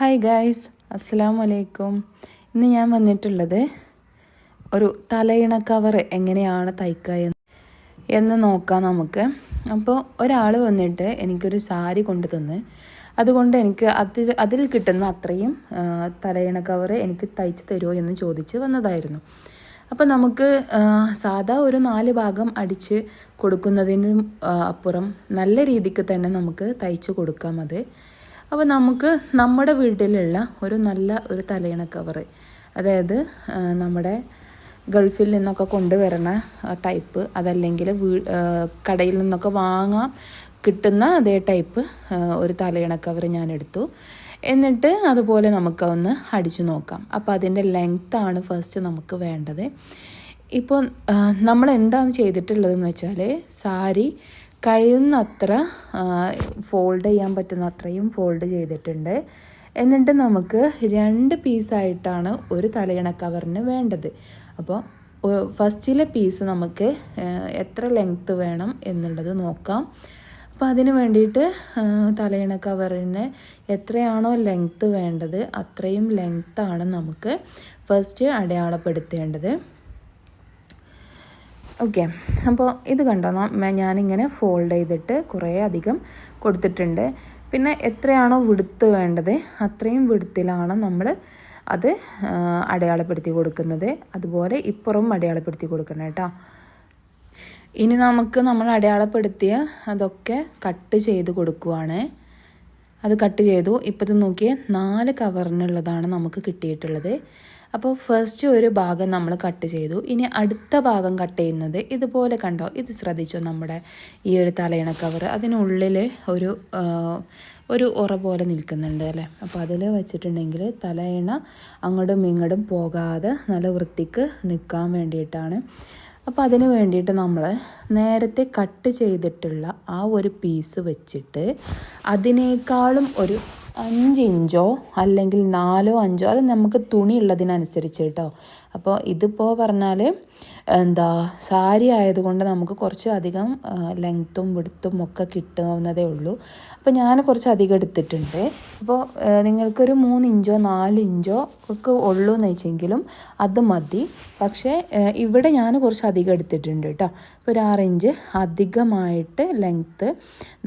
Hi guys അസ്സാം വലൈക്കും ഇന്ന് ഞാൻ വന്നിട്ടുള്ളത് ഒരു തലയിണ കവർ എങ്ങനെയാണ് തയ്ക്കുക എന്ന് നോക്കാം നമുക്ക്. അപ്പോൾ ഒരാൾ വന്നിട്ട് എനിക്കൊരു സാരി കൊണ്ടു തന്ന്. അതുകൊണ്ട് എനിക്ക് അതിൽ അതിൽ കിട്ടുന്ന അത്രയും തലയിണ കവർ എനിക്ക് തയ്ച്ചു തരുമോ എന്ന് ചോദിച്ച് വന്നതായിരുന്നു. അപ്പോൾ നമുക്ക് സാധാ ഒരു നാല് ഭാഗം അടിച്ച് കൊടുക്കുന്നതിനും അപ്പുറം നല്ല രീതിക്ക് തന്നെ നമുക്ക് തയ്ച്ചു കൊടുക്കാം അത്. അപ്പോൾ നമുക്ക് നമ്മുടെ വീട്ടിലുള്ള ഒരു നല്ല ഒരു തലയിണ കവറ് അതായത് നമ്മുടെ ഗൾഫിൽ നിന്നൊക്കെ കൊണ്ടുവരണ ടൈപ്പ് അതല്ലെങ്കിൽ വീ കടയിൽ നിന്നൊക്കെ വാങ്ങാം കിട്ടുന്ന അതേ ടൈപ്പ് ഒരു തലയിണ കവർ ഞാൻ എടുത്തു എന്നിട്ട് അതുപോലെ നമുക്ക് ഒന്ന് അടിച്ചു നോക്കാം. അപ്പോൾ അതിന്റെ ആണ് ഫസ്റ്റ് നമുക്ക് വേണ്ടത്. ഇപ്പോൾ നമ്മൾ എന്താണ് ചെയ്തിട്ടുള്ളതെന്ന് വെച്ചാൽ സാരി കഴിയുന്നത്ര ഫോൾഡ് ചെയ്യാൻ പറ്റുന്ന അത്രയും ഫോൾഡ് ചെയ്തിട്ടുണ്ട്. എന്നിട്ട് നമുക്ക് രണ്ട് പീസായിട്ടാണ് ഒരു തലയണ കവറിന് വേണ്ടത്. അപ്പോൾ ഫസ്റ്റിലെ പീസ് നമുക്ക് എത്ര ലെങ്ത്ത് വേണം എന്നുള്ളത് നോക്കാം. അപ്പോൾ അതിന് വേണ്ടിയിട്ട് തലയണ കവറിന് എത്രയാണോ ലെങ്ത്ത് വേണ്ടത് അത്രയും ലെങ്ത്താണ് നമുക്ക് ഫസ്റ്റ് അടയാളപ്പെടുത്തേണ്ടത്. ഓക്കെ അപ്പോൾ ഇത് കണ്ടോ? ഞാനിങ്ങനെ ഫോൾഡ് ചെയ്തിട്ട് കുറേ അധികം കൊടുത്തിട്ടുണ്ട്. പിന്നെ എത്രയാണോ വിടുത്ത് വേണ്ടത് അത്രയും വിടുത്തിലാണ് നമ്മൾ അത് അടയാളപ്പെടുത്തി കൊടുക്കുന്നത്. അതുപോലെ ഇപ്പുറം അടയാളപ്പെടുത്തി കൊടുക്കണം കേട്ടോ. ഇനി നമുക്ക് നമ്മൾ അടയാളപ്പെടുത്തിയ അതൊക്കെ കട്ട് ചെയ്ത് കൊടുക്കുവാണ്. അത് കട്ട് ചെയ്തു. ഇപ്പോഴത്തെ നോക്കിയേ നാല് കവറിനുള്ളതാണ് നമുക്ക് കിട്ടിയിട്ടുള്ളത്. അപ്പോൾ ഫസ്റ്റ് ഒരു ഭാഗം നമ്മൾ കട്ട് ചെയ്തു. ഇനി അടുത്ത ഭാഗം കട്ട് ചെയ്യുന്നത് ഇതുപോലെ കണ്ടോ? ഇത് ശ്രദ്ധിച്ചോ നമ്മുടെ ഈ ഒരു തലയിണ കവർ അതിനുള്ളിൽ ഒരു ഒരു ഉറ പോലെ നിൽക്കുന്നുണ്ട് അല്ലേ? അപ്പോൾ അതിൽ വെച്ചിട്ടുണ്ടെങ്കിൽ തലയിണ അങ്ങോട്ടും ഇങ്ങോട്ടും പോകാതെ നല്ല വൃത്തിക്ക് നിൽക്കാൻ വേണ്ടിയിട്ടാണ്. അപ്പോൾ അതിന് വേണ്ടിയിട്ട് നമ്മൾ നേരത്തെ കട്ട് ചെയ്തിട്ടുള്ള ആ ഒരു പീസ് വെച്ചിട്ട് അതിനേക്കാളും ഒരു അഞ്ച് ഇഞ്ചോ അല്ലെങ്കിൽ നാലോ അഞ്ചോ അത് നമുക്ക് തുണി ഉള്ളതിനനുസരിച്ച് കേട്ടോ. അപ്പോൾ ഇതിപ്പോൾ പറഞ്ഞാൽ എന്താ സാരി ആയതുകൊണ്ട് നമുക്ക് കുറച്ച് അധികം ലെങ്ത്തും വിടുത്തും ഒക്കെ കിട്ടുന്നതേ ഉള്ളൂ. അപ്പോൾ ഞാൻ കുറച്ച് അധികം എടുത്തിട്ടുണ്ട് അപ്പോൾ നിങ്ങൾക്കൊരു മൂന്ന് ഇഞ്ചോ നാല് ഇഞ്ചോ ഒക്കെ ഉള്ളൂ എന്ന് വെച്ചെങ്കിലും അത് മതി. പക്ഷേ ഇവിടെ ഞാൻ കുറച്ച് അധികം എടുത്തിട്ടുണ്ട് കേട്ടോ. അപ്പോൾ ഒരു ആറ് ഇഞ്ച് അധികമായിട്ട് ലെങ്ത്ത്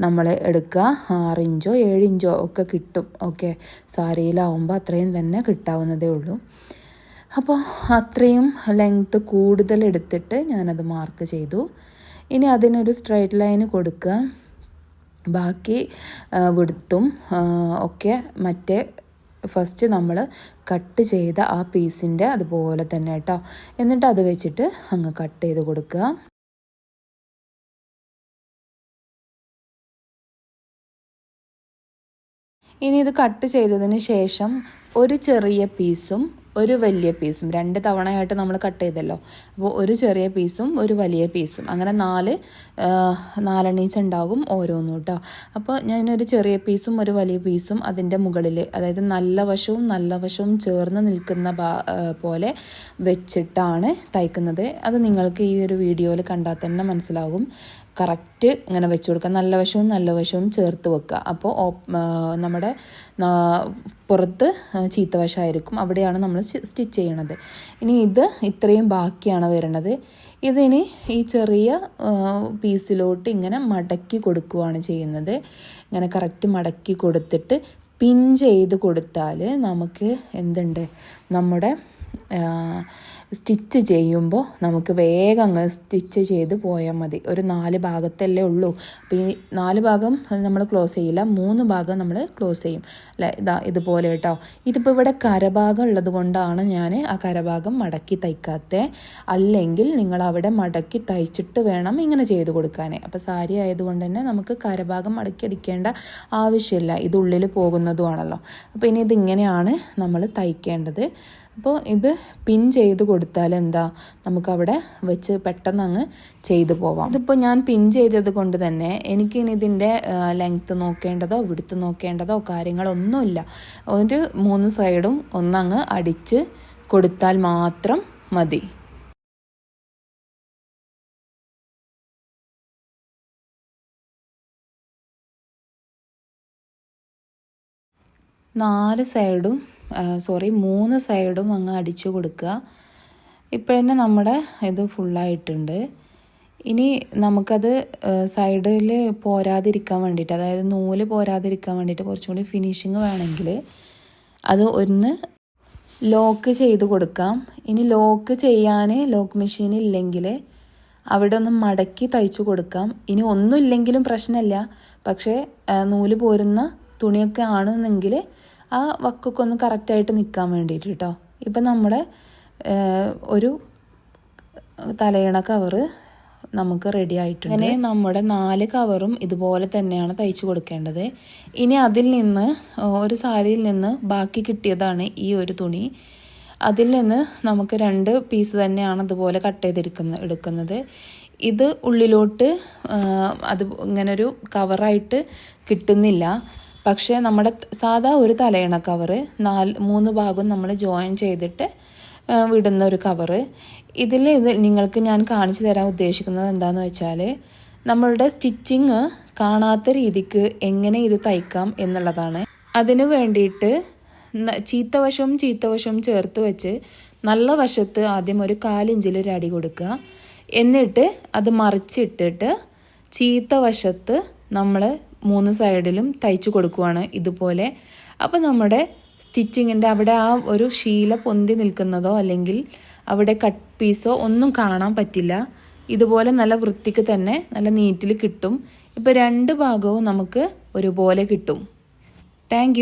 നമ്മൾ എടുക്കുക. ആറ് ഇഞ്ചോ ഏഴ് ഇഞ്ചോ ഒക്കെ കിട്ടും. ഓക്കെ. സാരിയിലാവുമ്പോൾ അത്രയും തന്നെ കിട്ടാവുന്നതേ ഉള്ളൂ. അപ്പോൾ അത്രയും ലെങ്ത്ത് കൂടുതൽ എടുത്തിട്ട് ഞാനത് മാർക്ക് ചെയ്തു. ഇനി അതിനൊരു സ്ട്രൈറ്റ് ലൈന് കൊടുക്കുക ബാക്കി വിടുത്തും ഒക്കെ മറ്റേ ഫസ്റ്റ് നമ്മൾ കട്ട് ചെയ്ത ആ പീസിന്റെ അതുപോലെ തന്നെ കേട്ടോ. എന്നിട്ട് അത് വെച്ചിട്ട് അങ്ങ് കട്ട് ചെയ്ത് കൊടുക്കുക ഇനി ഇത് കട്ട് ചെയ്തതിന് ശേഷം ഒരു ചെറിയ പീസും ഒരു വലിയ പീസും. രണ്ട് തവണയായിട്ട് നമ്മൾ കട്ട് ചെയ്തല്ലോ. അപ്പോൾ ഒരു ചെറിയ പീസും ഒരു വലിയ പീസും. അങ്ങനെ നാല് നാലെണ്ണീച്ച് ഉണ്ടാകും ഓരോന്നും കേട്ടോ അപ്പോൾ ഞാനൊരു ചെറിയ പീസും ഒരു വലിയ പീസും അതിന്റെ മുകളിൽ അതായത് നല്ല വശവും നല്ല വശവും ചേർന്ന് നിൽക്കുന്ന പോലെ വെച്ചിട്ടാണ് തയ്ക്കുന്നത്. അത് നിങ്ങൾക്ക് ഈ ഒരു വീഡിയോയിൽ കണ്ടാൽ തന്നെ മനസ്സിലാകും കറക്റ്റ് ഇങ്ങനെ വെച്ച് കൊടുക്കുക. നല്ല വശവും നല്ല വശവും ചേർത്ത് വെക്കുക. അപ്പോൾ നമ്മുടെ പുറത്ത് ചീത്ത വശമായിരിക്കും. അവിടെയാണ് നമ്മൾ സ്റ്റിച്ച് ചെയ്യണത്. ഇനി ഇത് ഇത്രയും ബാക്കിയാണ് വരുന്നത് ഇതിനി ഈ ചെറിയ പീസിലോട്ട് ഇങ്ങനെ മടക്കി കൊടുക്കുകയാണ് ചെയ്യുന്നത്. ഇങ്ങനെ കറക്റ്റ് മടക്കി കൊടുത്തിട്ട് പിൻ ചെയ്ത് കൊടുത്താൽ നമുക്ക് എന്തുണ്ട്? നമ്മുടെ സ്റ്റിച്ച് ചെയ്യുമ്പോൾ നമുക്ക് വേഗം അങ്ങ് സ്റ്റിച്ച് ചെയ്ത് പോയാൽ മതി. ഒരു നാല് ഭാഗത്തല്ലേ ഉള്ളൂ. അപ്പോൾ ഈ നാല് ഭാഗം നമ്മൾ ക്ലോസ് ചെയ്യില്ല. മൂന്ന് ഭാഗം നമ്മൾ ക്ലോസ് ചെയ്യും. അല്ലേ? ഇതാ ഇതുപോലെ കേട്ടോ. ഇതിപ്പോൾ ഇവിടെ കരഭാഗം ഉള്ളത് കൊണ്ടാണ് ഞാൻ ആ കരഭാഗം മടക്കി തയ്ക്കാത്തത് അല്ലെങ്കിൽ നിങ്ങൾ അവിടെ മടക്കി തയ്ച്ചിട്ട് വേണം ഇങ്ങനെ ചെയ്ത് കൊടുക്കാൻ അപ്പോൾ സാരി ആയതുകൊണ്ട് തന്നെ നമുക്ക് കരഭാഗം മടക്കി അടിക്കേണ്ട ആവശ്യമില്ല. ഇത് ഉള്ളിൽ പോകുന്നതുമാണല്ലോ അപ്പോൾ ഇനി ഇതിങ്ങനെയാണ് നമ്മൾ തയ്ക്കേണ്ടത്. അപ്പോൾ ഇത് പിൻ ചെയ്ത് കൊടുത്താൽ എന്താ? നമുക്കവിടെ വെച്ച് പെട്ടെന്ന് അങ്ങ് ചെയ്തു പോവാം. ഇതിപ്പോൾ ഞാൻ പിൻ ചെയ്തത് കൊണ്ട് തന്നെ എനിക്കിനി ഇതിന്റെ ലെങ്ത്ത് നോക്കേണ്ടതോ വിടുത്ത് നോക്കേണ്ടതോ കാര്യങ്ങളൊന്നുമില്ല. ഒരു മൂന്ന് സൈഡും ഒന്നങ്ങ് അടിച്ച് കൊടുത്താൽ മാത്രം മതി. നാല് സൈഡും സോറി മൂന്ന് സൈഡും അങ്ങ് അടിച്ചു കൊടുക്കുക. ഇപ്പോൾ തന്നെ നമ്മുടെ ഇത് ഫുള്ളായിട്ടുണ്ട് ഇനി നമുക്കത് സൈഡിൽ പോരാതിരിക്കാൻ വേണ്ടിയിട്ട് അതായത് നൂൽ പോരാതിരിക്കാൻ വേണ്ടിയിട്ട് കുറച്ചും കൂടി ഫിനിഷിങ് വേണമെങ്കിൽ അത് ഒന്ന് ലോക്ക് ചെയ്ത് കൊടുക്കാം. ഇനി ലോക്ക് ചെയ്യാൻ ലോക്ക് മെഷീൻ ഇല്ലെങ്കിൽ അവിടെ ഒന്ന് മടക്കി തയ്ച്ചു കൊടുക്കാം. ഇനി ഒന്നും ഇല്ലെങ്കിലും പ്രശ്നമില്ല. പക്ഷേ നൂൽ പോരുന്ന തുണിയൊക്കെ ആണെന്നെങ്കിൽ ആ വക്കൊക്കെ ഒന്ന് കറക്റ്റായിട്ട് നിൽക്കാൻ വേണ്ടിയിട്ട് കേട്ടോ ഇപ്പം നമ്മുടെ ഒരു തലയിണ കവറ് നമുക്ക് റെഡി ആയിട്ടുണ്ട്. അങ്ങനെ നമ്മുടെ നാല് കവറും ഇതുപോലെ തന്നെയാണ് തയ്ച്ചു കൊടുക്കേണ്ടത്. ഇനി അതിൽ നിന്ന് ഒരു സാരിയിൽ നിന്ന് ബാക്കി കിട്ടിയതാണ് ഈ ഒരു തുണി. അതിൽ നിന്ന് നമുക്ക് രണ്ട് പീസ് തന്നെയാണ് അതുപോലെ കട്ട് ചെയ്തെടുക്കുന്ന എടുക്കുന്നത്. ഇത് ഉള്ളിലോട്ട് അത് ഇങ്ങനൊരു കവറായിട്ട് കിട്ടുന്നില്ല. പക്ഷേ നമ്മുടെ സാധാ ഒരു തലയണ കവറ് നാല് മൂന്ന് ഭാഗം നമ്മൾ ജോയിൻ ചെയ്തിട്ട് വിടുന്ന ഒരു കവറ് ഇതിൽ ഇത് നിങ്ങൾക്ക് ഞാൻ കാണിച്ചു തരാൻ ഉദ്ദേശിക്കുന്നത് എന്താണെന്ന് വെച്ചാൽ നമ്മളുടെ സ്റ്റിച്ചിങ് കാണാത്ത രീതിക്ക് എങ്ങനെ ഇത് തയ്ക്കാം എന്നുള്ളതാണ്. അതിന് വേണ്ടിയിട്ട് ചീത്ത വശവും ചീത്ത വശവും ചേർത്ത് വെച്ച് നല്ല വശത്ത് ആദ്യം ഒരു കാലിഞ്ചിൽ ഒരു അടി കൊടുക്കുക. എന്നിട്ട് അത് മറിച്ചിട്ടിട്ട് ചീത്ത വശത്ത് നമ്മൾ മൂന്ന് സൈഡിലും തയ്ച്ചു കൊടുക്കുവാണ് ഇതുപോലെ. അപ്പോൾ നമ്മുടെ സ്റ്റിച്ചിങ്ങിന്റെ അവിടെ ആ ഒരു ശീല പൊന്തി നിൽക്കുന്നതോ അല്ലെങ്കിൽ അവിടെ കട്ട് പീസോ ഒന്നും കാണാൻ പറ്റില്ല. ഇതുപോലെ നല്ല വൃത്തിക്ക് തന്നെ നല്ല നീറ്റിൽ കിട്ടും. ഇപ്പോൾ രണ്ട് ഭാഗവും നമുക്ക് ഒരുപോലെ കിട്ടും. താങ്ക്